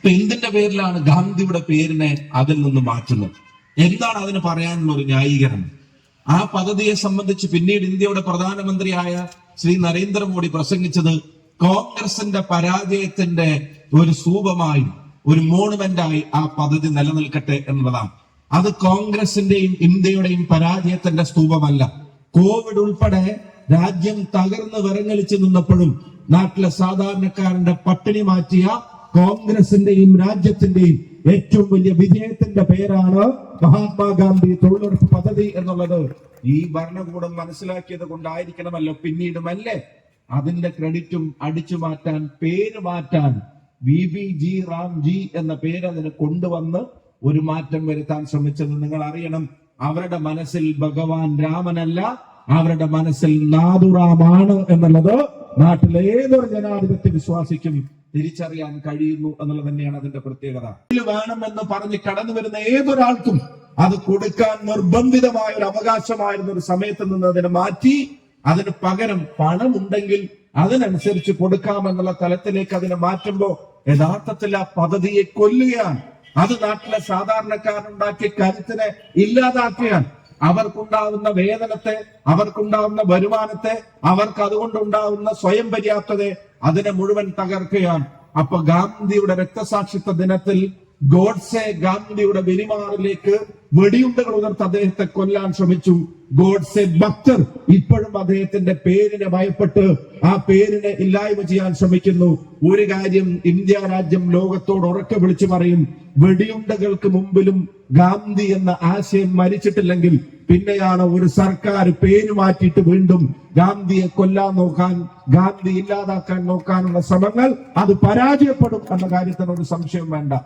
ഇപ്പൊ എന്തിന്റെ പേരിലാണ് ഗാന്ധിയുടെ പേരിനെ അതിൽ നിന്ന് മാറ്റുന്നത്. എന്താണ് അതിന് പറയാനുള്ള ഒരു ന്യായീകരണം? ആ പദ്ധതിയെ സംബന്ധിച്ച് പിന്നീട് ഇന്ത്യയുടെ പ്രധാനമന്ത്രിയായ ശ്രീ നരേന്ദ്രമോദി പ്രസംഗിച്ചത് കോൺഗ്രസിന്റെ പരാജയത്തിന്റെ ഒരു സൂപമായി ഒരു മോണുമെന്റായി ആ പദ്ധതി നിലനിൽക്കട്ടെ എന്നുള്ളതാണ്. അത് കോൺഗ്രസിന്റെയും ഇന്ത്യയുടെയും പരാജയത്തിന്റെ സ്തൂപമല്ല. കോവിഡ് ഉൾപ്പെടെ രാജ്യം തകർന്ന് വിറങ്ങലിച്ചു നിന്നപ്പോഴും നാട്ടിലെ സാധാരണക്കാരന്റെ പട്ടിണി മാറ്റിയ കോൺഗ്രസിന്റെയും രാജ്യത്തിന്റെയും ഏറ്റവും വലിയ വിജയത്തിന്റെ പേരാണ് മഹാത്മാഗാന്ധി തൊഴിലുറപ്പ് പദ്ധതി എന്നുള്ളത്. ഈ ഭരണകൂടം മനസ്സിലാക്കിയത് കൊണ്ടായിരിക്കണമല്ലോ പിന്നീടുമല്ലേ? അതിന്റെ ക്രെഡിറ്റും അടിച്ചു മാറ്റാൻ പേര് മാറ്റാൻ V B G Ram G എന്ന പേര് അതിന് കൊണ്ടുവന്ന് ഒരു മാറ്റം വരുത്താൻ ശ്രമിച്ചത് നിങ്ങൾ അറിയണം അവരുടെ മനസ്സിൽ ഭഗവാൻ രാമനല്ല അവരുടെ മനസ്സിൽ നാദുറാമാണ് എന്നുള്ളത് നാട്ടിലെ ഏതൊരു ജനാധിപത്യ വിശ്വാസിക്കും തിരിച്ചറിയാൻ കഴിയുന്നു എന്നുള്ളത് തന്നെയാണ് അതിന്റെ പ്രത്യേകത. വേണമെന്ന് പറഞ്ഞ് കടന്നു വരുന്ന ഏതൊരാൾക്കും അത് കൊടുക്കാൻ നിർബന്ധിതമായ ഒരു അവകാശമായിരുന്ന ഒരു സമയത്ത് നിന്ന് അതിനെ മാറ്റി അതിന് പകരം പണമുണ്ടെങ്കിൽ അതിനനുസരിച്ച് കൊടുക്കാമെന്നുള്ള തലത്തിലേക്ക് അതിനെ മാറ്റുമ്പോ യഥാർത്ഥത്തിൽ ആ പദ്ധതിയെ കൊല്ലുകയാണ്. അത് നാട്ടിലെ സാധാരണക്കാരുണ്ടാക്കിയ കരുത്തിനെ ഇല്ലാതാക്കുകയാണ് അവർക്കുണ്ടാവുന്ന വേതനത്തെ അവർക്കുണ്ടാവുന്ന വരുമാനത്തെ അവർക്ക് അതുകൊണ്ടുണ്ടാവുന്ന സ്വയം പര്യാപ്തതയെ അതിനെ മുഴുവൻ തകർക്കുകയാണ്. അപ്പൊ ഗാന്ധിയുടെ രക്തസാക്ഷിത്വ ദിനത്തിൽ ഗോഡ്സെ ഗാന്ധിയുടെ വെരിമാറിലേക്ക് വെടിയുണ്ടകൾ ഉണർത്ത് അദ്ദേഹത്തെ കൊല്ലാൻ ശ്രമിച്ചു. ഗോഡ്സെ ഭക്തർ ഇപ്പോഴും അദ്ദേഹത്തിന്റെ പേരിനെ ഭയപ്പെട്ട് ആ പേരിനെ ഇല്ലായ്മ ചെയ്യാൻ ശ്രമിക്കുന്നു. ഒരു കാര്യം ഇന്ത്യ രാജ്യം ലോകത്തോട് ഉറക്കെ വിളിച്ചു പറയും. വെടിയുണ്ടകൾക്ക് മുമ്പിലും ഗാന്ധി എന്ന ആശയം മരിച്ചിട്ടില്ലെങ്കിൽ പിന്നെയാണ് ഒരു സർക്കാർ പേര് മാറ്റിയിട്ട് വീണ്ടും ഗാന്ധിയെ കൊല്ലാൻ നോക്കാൻ ഗാന്ധി ഇല്ലാതാക്കാൻ നോക്കാനുള്ള ശ്രമങ്ങൾ അത് പരാജയപ്പെടും എന്ന കാര്യത്തിന് ഒരു സംശയം വേണ്ട.